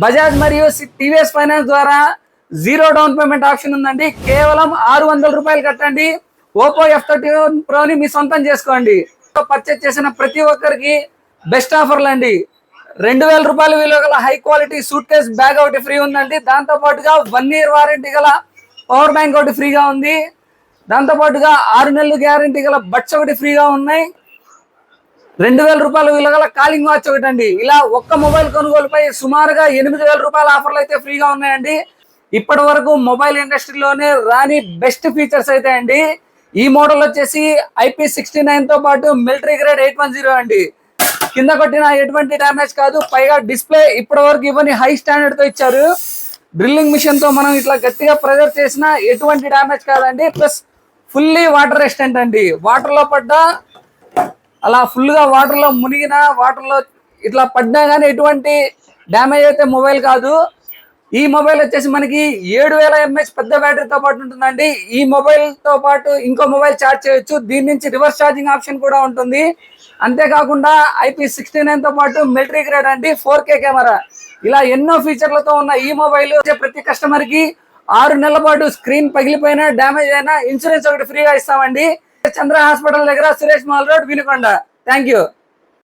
బజాజ్ మరియు TVS finance ద్వారా zero down payment option ఉందండి. కేవలం ఆరు వందల రూపాయలు కట్టండి. ఓపో ఎఫ్ థర్టీ ప్రోని మీ సొంతం చేసుకోండి. పర్చేజ్ చేసిన ప్రతి ఒక్కరికి బెస్ట్ ఆఫర్లు అండి. రెండు వేల రూపాయల విలువ గల high quality suitcase bag ఒకటి ఫ్రీ ఉందండి. దాంతో పాటుగా వన్ ఇయర్ వారంటీ గల పవర్ బ్యాంక్ ఒకటి ఫ్రీగా ఉంది. దాంతో పాటుగా ఆరు నెలలు గ్యారంటీ గల బట్స్ ఒకటి ఫ్రీగా ఉన్నాయి. రెండు వేల రూపాయలు విలువల గల కాలింగ్ వాచ్ ఒకటి అండి ఇలా ఒక్క మొబైల్ కొనుగోలుపై సుమారుగా ఎనిమిది వేల రూపాయల ఆఫర్లు అయితే ఫ్రీగా ఉన్నాయండి. ఇప్పటి వరకు మొబైల్ ఇండస్ట్రీలోనే రాని బెస్ట్ ఫీచర్స్ అయితే అండి. ఈ మోడల్ వచ్చేసి ఐపీ సిక్స్టీ నైన్తో పాటు military grade eight one zero అండి. కింద కొట్టిన ఎటువంటి డ్యామేజ్ కాదు పైగా డిస్ప్లే ఇప్పటి వరకు ఇవన్నీ హై స్టాండర్డ్తో ఇచ్చారు. డ్రిల్లింగ్ మిషన్తో మనం ఇట్లా గట్టిగా ప్రెజర్ చేసినా ఎటువంటి డ్యామేజ్ కాదండి. ప్లస్ ఫుల్లీ వాటర్ రెసిస్టెంట్ అండి. వాటర్లో పడ్డా అలా ఫుల్గా వాటర్లో వాటర్లో ఇట్లా పడినా కానీ ఎటువంటి డ్యామేజ్ అయితే మొబైల్ కాదు. ఈ మొబైల్ వచ్చేసి మనకి ఏడు వేల ఎంఎస్ పెద్ద బ్యాటరీతో పాటు ఉంటుందండి. ఈ మొబైల్తో పాటు ఇంకో మొబైల్ ఛార్జ్ చేయొచ్చు. దీని నుంచి రివర్స్ ఛార్జింగ్ ఆప్షన్ కూడా ఉంటుంది. అంతేకాకుండా ఐపీ సిక్స్టీ నైన్తో పాటు మిలిటరీ గ్రేడ్ అండి. ఫోర్ కే కెమెరా ఇలా ఎన్నో ఫీచర్లతో ఉన్న ఈ మొబైల్ వచ్చే ప్రతి కస్టమర్కి ఆరు నెలల పాటు స్క్రీన్ పగిలిపోయినా డ్యామేజ్ అయినా ఇన్సూరెన్స్ ఒకటి ఫ్రీగా ఇస్తామండి. చంద్ర హాస్పిటల్ దగ్గర Suresh mall road Vinukonda. Thank you